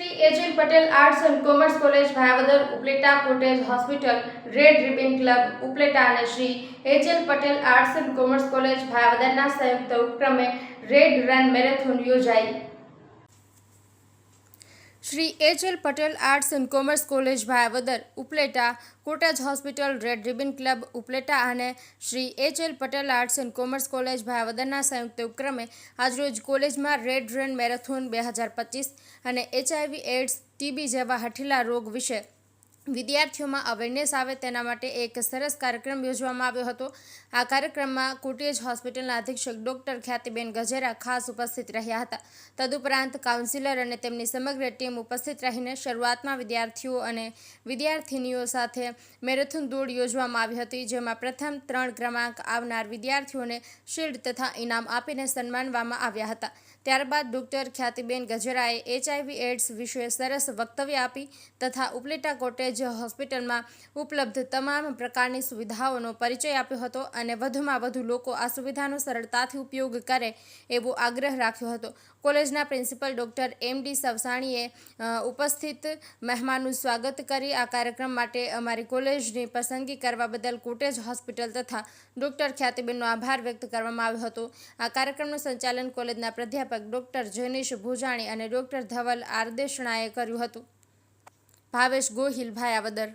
Shri એજલ Patel arts and commerce college Bhayavadar Upleta cottage hospital red ribbon club Upleta અને Shri એજલ Patel arts and commerce college ભાયાવદરના સંયુક્ત ઉપક્રમે red run marathon યોજાઈ. Shri H L Patel arts and commerce college Bhayavadar, Upleta, cottage hospital, red ribbon club, Upleta અને Shri H L Patel arts and commerce college ભાયાવદરના સંયુક્ત ઉપક્રમે આજરોજ કોલેજમાં red run marathon બે હજાર પચીસ અને એચઆઈવી એડ્સ ટીબી જેવા હઠીલા રોગ વિશે વિદ્યાર્થીઓમાં અવેરનેસ આવે તેના માટે એક સરસ કાર્યક્રમ યોજવામાં આવ્યો હતો. આ કાર્યક્રમમાં કોટેજ હોસ્પિટલના અધિક્ષક ડોક્ટર ખ્યાતિબેન ગજેરા ખાસ ઉપસ્થિત રહ્યા હતા. તદુપરાંત કાઉન્સિલર અને તેમની સમગ્ર ટીમ ઉપસ્થિત રહીને શરૂઆતમાં વિદ્યાર્થીઓ અને વિદ્યાર્થિનીઓ સાથે મેરેથોન દોડ યોજવામાં આવી હતી, જેમાં પ્રથમ ત્રણ ક્રમાંક આવનાર વિદ્યાર્થીઓને શિલ્ડ તથા ઇનામ આપીને સન્માનવામાં આવ્યા હતા. ત્યારબાદ ડોક્ટર ખ્યાતિબેન ગજેરાએ એચઆઈવી એડ્સ વિશે સરસ વક્તવ્ય આપી તથા ઉપલેટા કોટેજ હોસ્પિટલમાં ઉપલબ્ધ તમામ પ્રકારની સુવિધાઓનો પરિચય આપ્યો હતો અને વધુમાં વધુ લોકો આ સુવિધાનો સરળતાથી ઉપયોગ કરે એવો આગ્રહ રાખ્યો હતો. કોલેજના પ્રિન્સિપલ ડૉક્ટર એમ ડી સવસાણીએ ઉપસ્થિત મહેમાનનું સ્વાગત કરી આ કાર્યક્રમ માટે અમારી કોલેજની પસંદગી કરવા બદલ કોટેજ હોસ્પિટલ તથા ડૉક્ટર ખ્યાતિબેનનો આભાર વ્યક્ત કરવામાં આવ્યો હતો. આ કાર્યક્રમનું સંચાલન કોલેજના પ્રાધ્યાપક ડૉક્ટર જૈનિશ ભુજાણી અને ડૉક્ટર ધવલ આરદેશણાએ કર્યું હતું. ભાવેશ ગોહિલ ભાયાવદર